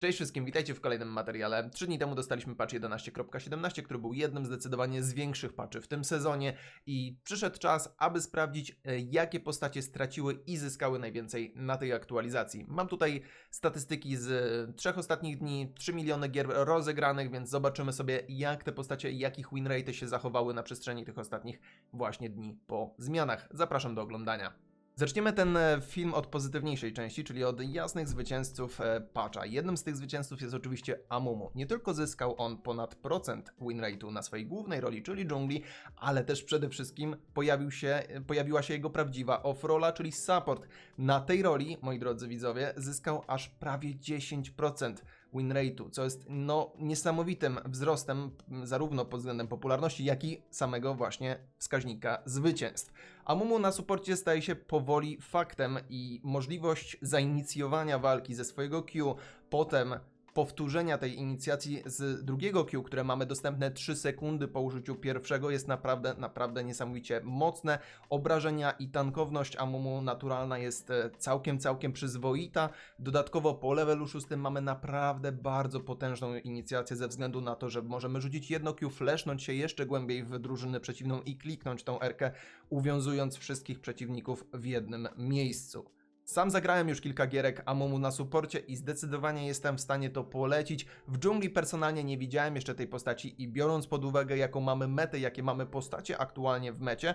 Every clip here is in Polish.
Cześć wszystkim, witajcie w kolejnym materiale. Trzy dni temu dostaliśmy patch 11.17, który był jednym zdecydowanie z większych patchy w tym sezonie i przyszedł czas, aby sprawdzić, e, jakie postacie straciły i zyskały najwięcej na tej aktualizacji. Mam tutaj statystyki z e, trzech ostatnich dni, 3 miliony gier rozegranych, więc zobaczymy sobie, jak te postacie, jakich winrate się zachowały na przestrzeni tych ostatnich właśnie dni po zmianach. Zapraszam do oglądania. Zaczniemy ten e, film od pozytywniejszej części, czyli od jasnych zwycięzców e, patcha. Jednym z tych zwycięzców jest oczywiście Amumu. Nie tylko zyskał on ponad procent win rate'u na swojej głównej roli, czyli dżungli, ale też przede wszystkim pojawił się, e, pojawiła się jego prawdziwa off-rola, czyli support. Na tej roli, moi drodzy widzowie, zyskał aż prawie 10% win rate'u, co jest no niesamowitym wzrostem zarówno pod względem popularności, jak i samego właśnie wskaźnika zwycięstw. Amumu na suporcie staje się powoli faktem i możliwość zainicjowania walki ze swojego Q, potem powtórzenia tej inicjacji z drugiego Q, które mamy dostępne 3 sekundy po użyciu pierwszego jest naprawdę, naprawdę niesamowicie mocne. Obrażenia i tankowność Amumu naturalna jest e, całkiem, całkiem przyzwoita. Dodatkowo po levelu 6 mamy naprawdę bardzo potężną inicjację ze względu na to, że możemy rzucić jedno Q, flashnąć się jeszcze głębiej w drużynę przeciwną i kliknąć tą R-kę, uwiązując wszystkich przeciwników w jednym miejscu. Sam zagrałem już kilka gierek Amumu na suporcie i zdecydowanie jestem w stanie to polecić. W dżungli personalnie nie widziałem jeszcze tej postaci i biorąc pod uwagę jaką mamy metę, jakie mamy postacie aktualnie w mecie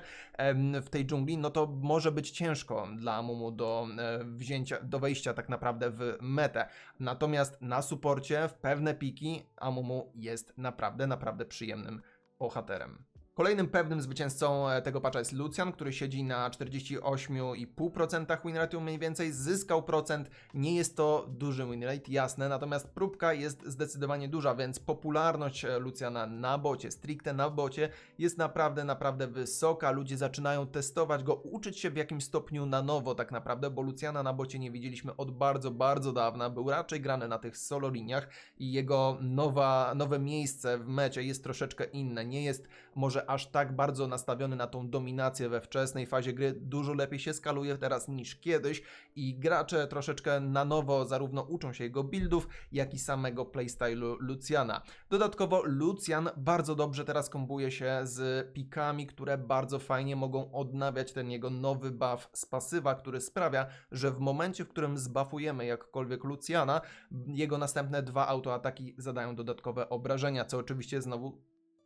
w tej dżungli, no to może być ciężko dla Amumu do e, wzięcia, do wejścia tak naprawdę w metę. Natomiast na suporcie w pewne piki Amumu jest naprawdę, naprawdę przyjemnym bohaterem. Kolejnym pewnym zwycięzcą e, tego patcha jest Lucian, który siedzi na 48,5% win rate mniej więcej, zyskał procent, nie jest to duży win rate, jasne, natomiast próbka jest zdecydowanie duża, więc popularność e, Luciana na bocie, stricte na bocie jest naprawdę, naprawdę wysoka, ludzie zaczynają testować go, uczyć się w jakimś stopniu na nowo tak naprawdę, bo Luciana na bocie nie widzieliśmy od bardzo, bardzo dawna, był raczej grany na tych solo liniach i jego nowa, nowe miejsce w mecie jest troszeczkę inne, nie jest może aż tak bardzo nastawiony na tą dominację we wczesnej fazie gry. Dużo lepiej się skaluje teraz niż kiedyś i gracze troszeczkę na nowo zarówno uczą się jego buildów, jak i samego playstylu Luciana. Dodatkowo Lucian bardzo dobrze teraz kombuje się z pikami, które bardzo fajnie mogą odnawiać ten jego nowy buff z pasywa, który sprawia, że w momencie, w którym zbuffujemy jakkolwiek Luciana, jego następne dwa autoataki zadają dodatkowe obrażenia, co oczywiście znowu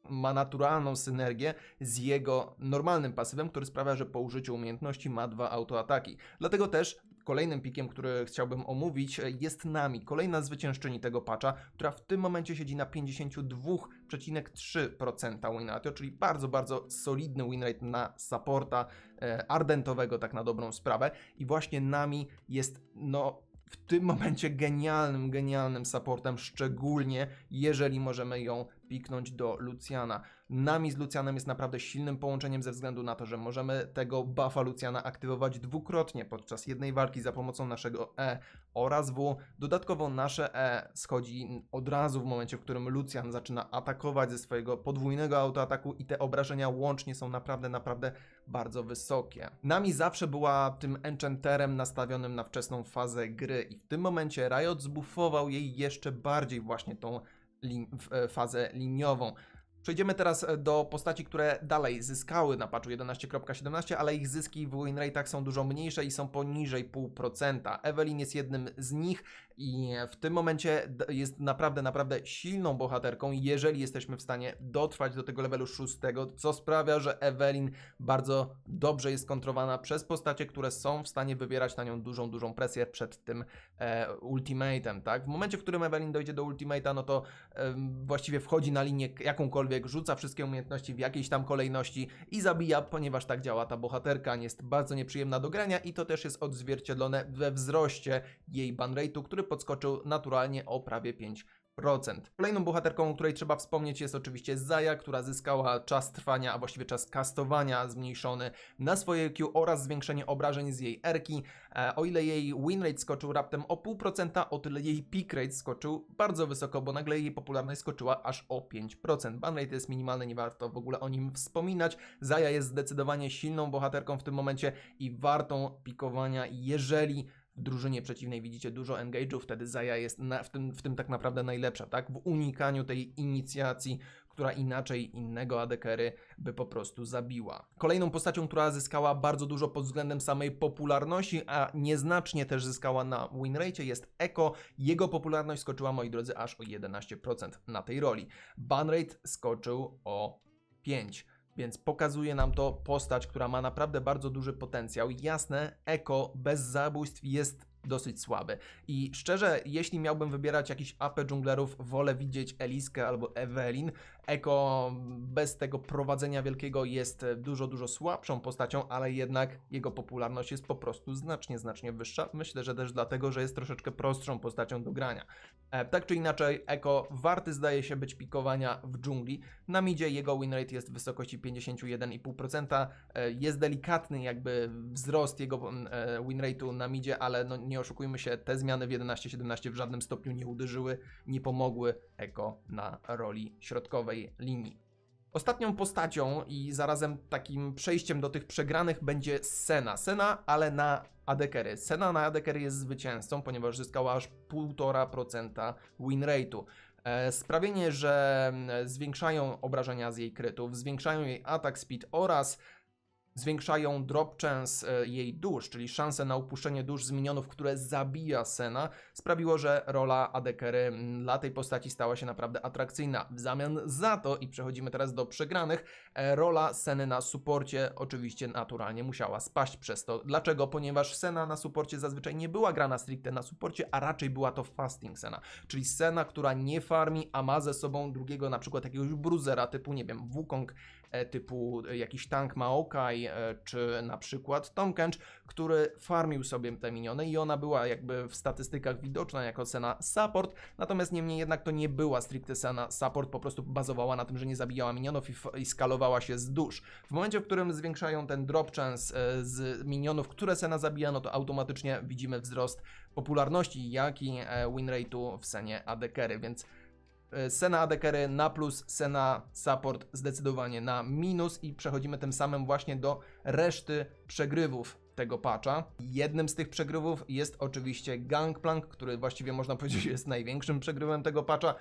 ma naturalną synergię z jego normalnym pasywem, który sprawia, że po użyciu umiejętności ma dwa autoataki. Dlatego też kolejnym pikiem, który chciałbym omówić, jest Nami, kolejna zwyciężczyni tego patcha, która w tym momencie siedzi na 52,3% win ratio, czyli bardzo, bardzo solidny win rate na supporta e, ardentowego, tak na dobrą sprawę. I właśnie Nami jest, no, w tym momencie genialnym, genialnym supportem, szczególnie jeżeli możemy ją piknąć do Luciana. Nami z Lucianem jest naprawdę silnym połączeniem ze względu na to, że możemy tego buffa Luciana aktywować dwukrotnie podczas jednej walki za pomocą naszego E oraz W. Dodatkowo nasze E schodzi od razu w momencie, w którym Lucian zaczyna atakować ze swojego podwójnego autoataku i te obrażenia łącznie są naprawdę, naprawdę bardzo wysokie. Nami zawsze była tym enchanterem nastawionym na wczesną fazę gry i w tym momencie Riot zbuffował jej jeszcze bardziej właśnie tą lin- e, fazę liniową. Przejdziemy teraz e, do postaci, które dalej zyskały na patchu 11.17, ale ich zyski w win rate'ach są dużo mniejsze i są poniżej 0,5%. Evelyn jest jednym z nich i w tym momencie jest naprawdę, naprawdę silną bohaterką, jeżeli jesteśmy w stanie dotrwać do tego levelu 6, co sprawia, że Evelyn bardzo dobrze jest kontrowana przez postacie, które są w stanie wywierać na nią dużą, dużą presję przed tym e, ultimatem, tak? W momencie, w którym Evelyn dojdzie do ultimata, no to em, właściwie wchodzi na linię k- jakąkolwiek, rzuca wszystkie umiejętności w jakiejś tam kolejności i zabija, ponieważ tak działa ta bohaterka, jest bardzo nieprzyjemna do grania i to też jest odzwierciedlone we wzroście jej banrate'u, który podskoczył naturalnie o prawie 5%. Kolejną bohaterką, o której trzeba wspomnieć jest oczywiście Zaya, która zyskała czas trwania, a właściwie czas kastowania zmniejszony na swoje Q oraz zwiększenie obrażeń z jej erki. E, o ile jej win rate skoczył raptem o 0,5%, o tyle jej peak rate skoczył bardzo wysoko, bo nagle jej popularność skoczyła aż o 5%. Ban rate jest minimalny, nie warto w ogóle o nim wspominać. Zaya jest zdecydowanie silną bohaterką w tym momencie i wartą pikowania, jeżeli drużynie przeciwnej widzicie dużo engage'ów, wtedy Zaya jest na, w, tym, w tym tak naprawdę najlepsza, tak? W unikaniu tej inicjacji, która inaczej innego adekery by po prostu zabiła. Kolejną postacią, która zyskała bardzo dużo pod względem samej popularności, a nieznacznie też zyskała na winrate jest Echo. Jego popularność skoczyła, moi drodzy, aż o 11% na tej roli. Banrate skoczył o 5%. Więc pokazuje nam to postać, która ma naprawdę bardzo duży potencjał. Jasne, Eko bez zabójstw jest dosyć słaby. I szczerze, jeśli miałbym wybierać jakiś AP dżunglerów, wolę widzieć Eliskę albo Evelyn. Eko bez tego prowadzenia wielkiego jest dużo, dużo słabszą postacią, ale jednak jego popularność jest po prostu znacznie, znacznie wyższa. Myślę, że też dlatego, że jest troszeczkę prostszą postacią do grania. E, tak czy inaczej, Eko warty zdaje się być pikowania w dżungli. Na midzie jego winrate jest w wysokości 51,5%. E, jest delikatny jakby wzrost jego e, winrate'u na midzie, ale no nie oszukujmy się, te zmiany w 11-17 w żadnym stopniu nie uderzyły, nie pomogły Eko na roli środkowej linii. Ostatnią postacią i zarazem takim przejściem do tych przegranych będzie Sena. Sena, ale na adekery. Sena na adekery jest zwycięzcą, ponieważ zyskała aż 1,5% win rate'u. E, Sprawienie, że mm, zwiększają obrażenia z jej krytów, zwiększają jej attack speed oraz zwiększają drop chance e, jej dusz, czyli szanse na upuszczenie dusz z minionów, które zabija Sena, sprawiło, że rola Adekery dla tej postaci stała się naprawdę atrakcyjna. W zamian za to, i przechodzimy teraz do przegranych, e, rola Seny na suporcie oczywiście naturalnie musiała spaść przez to. Dlaczego? Ponieważ Sena na suporcie zazwyczaj nie była grana stricte na suporcie, a raczej była to fasting Sena, czyli Sena, która nie farmi, a ma ze sobą drugiego na przykład jakiegoś bruzera typu, nie wiem, Wukong, e, typu jakiś tank Maokai, czy na przykład Tom Kench, który farmił sobie te miniony i ona była jakby w statystykach widoczna jako Sena support, natomiast niemniej jednak to nie była stricte Sena support, po prostu bazowała na tym, że nie zabijała minionów i, i skalowała się z dusz. W momencie, w którym zwiększają ten drop chance e, z minionów, które Sena zabija, no to automatycznie widzimy wzrost popularności, jak i e, win rate'u w Senie AD więc e, Sena AD Carry na plus, Sena Support zdecydowanie na minus i przechodzimy tym samym właśnie do reszty przegrywów tego patcha. Jednym z tych przegrywów jest oczywiście Gangplank, który właściwie można powiedzieć jest największym przegrywem tego patcha.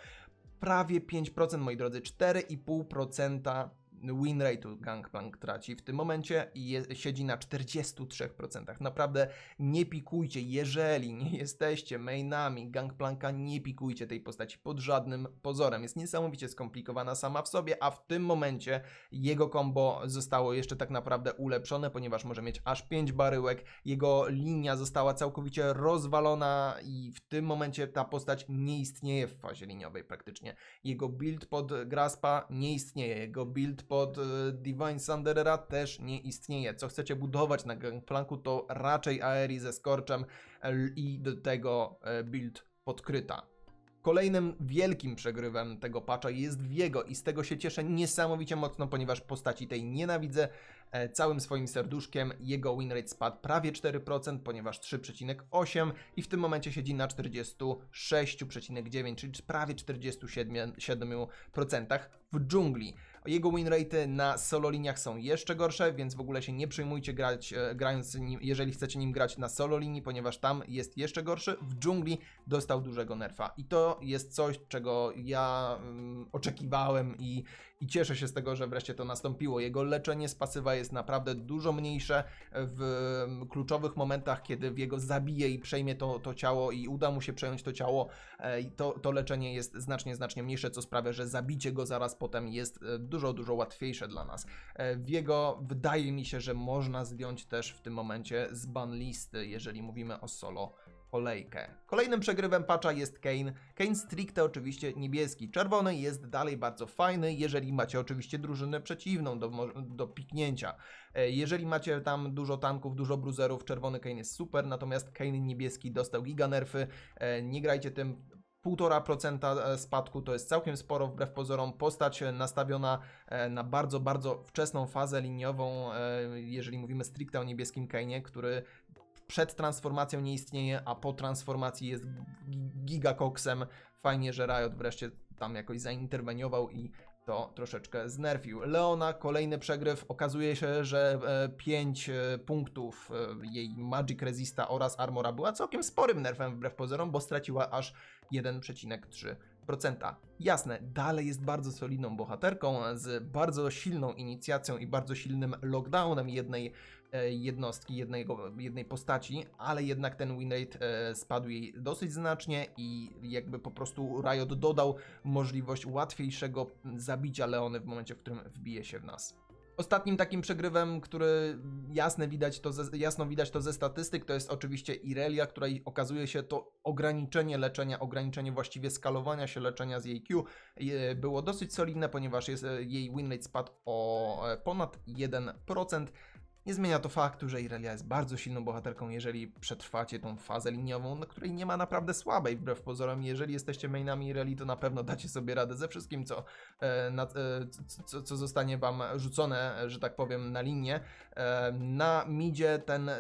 Prawie 5%, moi drodzy, 4,5% win rate'u Gangplank traci w tym momencie i je, siedzi na 43%. Naprawdę nie pikujcie, jeżeli nie jesteście mainami Gangplanka, nie pikujcie tej postaci pod żadnym pozorem. Jest niesamowicie skomplikowana sama w sobie, a w tym momencie jego combo zostało jeszcze tak naprawdę ulepszone, ponieważ może mieć aż 5 baryłek. Jego linia została całkowicie rozwalona i w tym momencie ta postać nie istnieje w fazie liniowej praktycznie. Jego build pod Graspa nie istnieje, jego build pod e, Divine Thunderera też nie istnieje. Co chcecie budować na Gangplanku to raczej Aeri ze Scorchem e, i do tego e, build podkryta. Kolejnym wielkim przegrywem tego patcha jest Viego i z tego się cieszę niesamowicie mocno, ponieważ postaci tej nienawidzę całym swoim serduszkiem. Jego win rate spadł prawie 4%, ponieważ 3,8 i w tym momencie siedzi na 46,9, czyli prawie 47% w dżungli. Jego win rate na solo liniach są jeszcze gorsze, więc w ogóle się nie przejmujcie grać, e, grając nim, jeżeli chcecie nim grać na solo linii, ponieważ tam jest jeszcze gorszy. W dżungli dostał dużego nerfa i to jest coś, czego ja mm, oczekiwałem i, i cieszę się z tego, że wreszcie to nastąpiło. Jego leczenie z pasywa jest naprawdę dużo mniejsze w mm, kluczowych momentach, kiedy jego zabije i przejmie to, to ciało i uda mu się przejąć to ciało, e, to, to leczenie jest znacznie, znacznie mniejsze, co sprawia, że zabicie go zaraz potem jest e, dużo, dużo łatwiejsze dla nas. E, W jego wydaje mi się, że można zdjąć też w tym momencie z ban listy, jeżeli mówimy o solo kolejkę. Kolejnym przegrywem patcha jest Kane. Kane stricte oczywiście niebieski. Czerwony jest dalej bardzo fajny, jeżeli macie oczywiście drużynę przeciwną do, do piknięcia. E, Jeżeli macie tam dużo tanków, dużo bruzerów, czerwony Kane jest super, natomiast Kane niebieski dostał giganerfy. E, Nie grajcie tym 1,5% spadku to jest całkiem sporo wbrew pozorom. Postać e, nastawiona e, na bardzo, bardzo wczesną fazę liniową, e, jeżeli mówimy stricte o niebieskim Kane'ie, który przed transformacją nie istnieje, a po transformacji jest gi- gigakoksem. Fajnie, że Riot wreszcie tam jakoś zainterweniował i to troszeczkę znerfił. Leona, kolejny przegryw. Okazuje się, że 5 punktów e, jej Magic Resista oraz Armora była całkiem sporym nerfem wbrew pozorom, bo straciła aż 1,3%. Jasne, dalej jest bardzo solidną bohaterką z bardzo silną inicjacją i bardzo silnym lockdownem jednej e, jednostki, jednej postaci, ale jednak ten win rate e, spadł jej dosyć znacznie i jakby po prostu Riot dodał możliwość łatwiejszego zabicia Leony w momencie, w którym wbije się w nas. Ostatnim takim przegrywem, który jasne widać to ze, jasno widać to ze statystyk, to jest oczywiście Irelia, której okazuje się to ograniczenie leczenia, ograniczenie właściwie skalowania się leczenia z jej Q e, było dosyć solidne, ponieważ jest, e, jej win rate spadł o e, ponad 1%. Nie zmienia to faktu, że Irelia jest bardzo silną bohaterką, jeżeli przetrwacie tą fazę liniową, na której nie ma naprawdę słabej wbrew pozorom. Jeżeli jesteście mainami Ireli, to na pewno dacie sobie radę ze wszystkim, co, e, na, e, co, co zostanie wam rzucone, że tak powiem, na linię. E, na midzie ten e,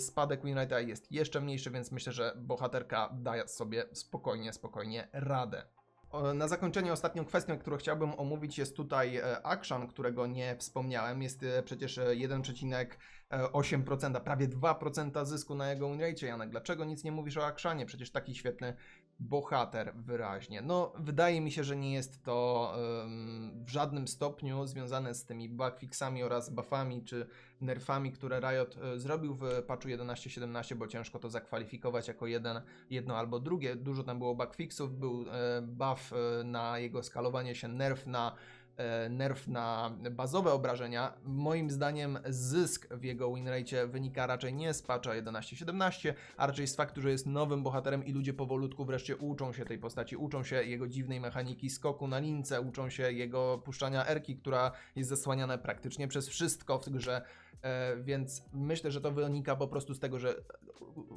spadek winrate'a jest jeszcze mniejszy, więc myślę, że bohaterka daje sobie spokojnie, spokojnie radę. Na zakończenie ostatnią kwestią, którą chciałbym omówić jest tutaj e, Akshan, którego nie wspomniałem. Jest e, przecież e, 1,8%, prawie 2% zysku na jego winrate. Janek, dlaczego nic nie mówisz o Akshanie? Przecież taki świetny bohater wyraźnie. No, wydaje mi się, że nie jest to em, w żadnym stopniu związane z tymi bugfixami oraz buffami czy nerfami, które Riot e, zrobił w patchu 11.17, bo ciężko to zakwalifikować jako jeden, jedno albo drugie. Dużo tam było bugfixów, był e, buff e, na jego skalowanie się, nerf na nerf na bazowe obrażenia. Moim zdaniem zysk w jego winrate wynika raczej nie z patcha 11.17, a raczej z faktu, że jest nowym bohaterem i ludzie powolutku wreszcie uczą się tej postaci, uczą się jego dziwnej mechaniki skoku na lince, uczą się jego puszczania erki, która jest zasłaniana praktycznie przez wszystko w grze, e, więc myślę, że to wynika po prostu z tego, że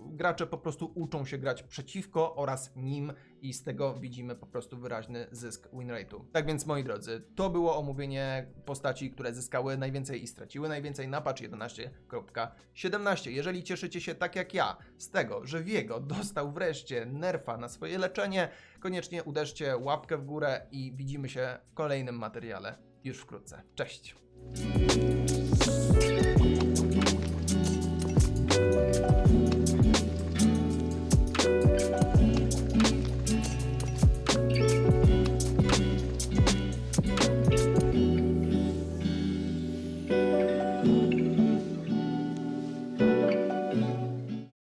gracze po prostu uczą się grać przeciwko oraz nim i z tego widzimy po prostu wyraźny zysk winrate'u. Tak więc moi drodzy, to było omówienie postaci, które zyskały najwięcej i straciły najwięcej na patch 11.17. Jeżeli cieszycie się tak jak ja z tego, że Viego dostał wreszcie nerfa na swoje leczenie, koniecznie uderzcie łapkę w górę i widzimy się w kolejnym materiale już wkrótce. Cześć!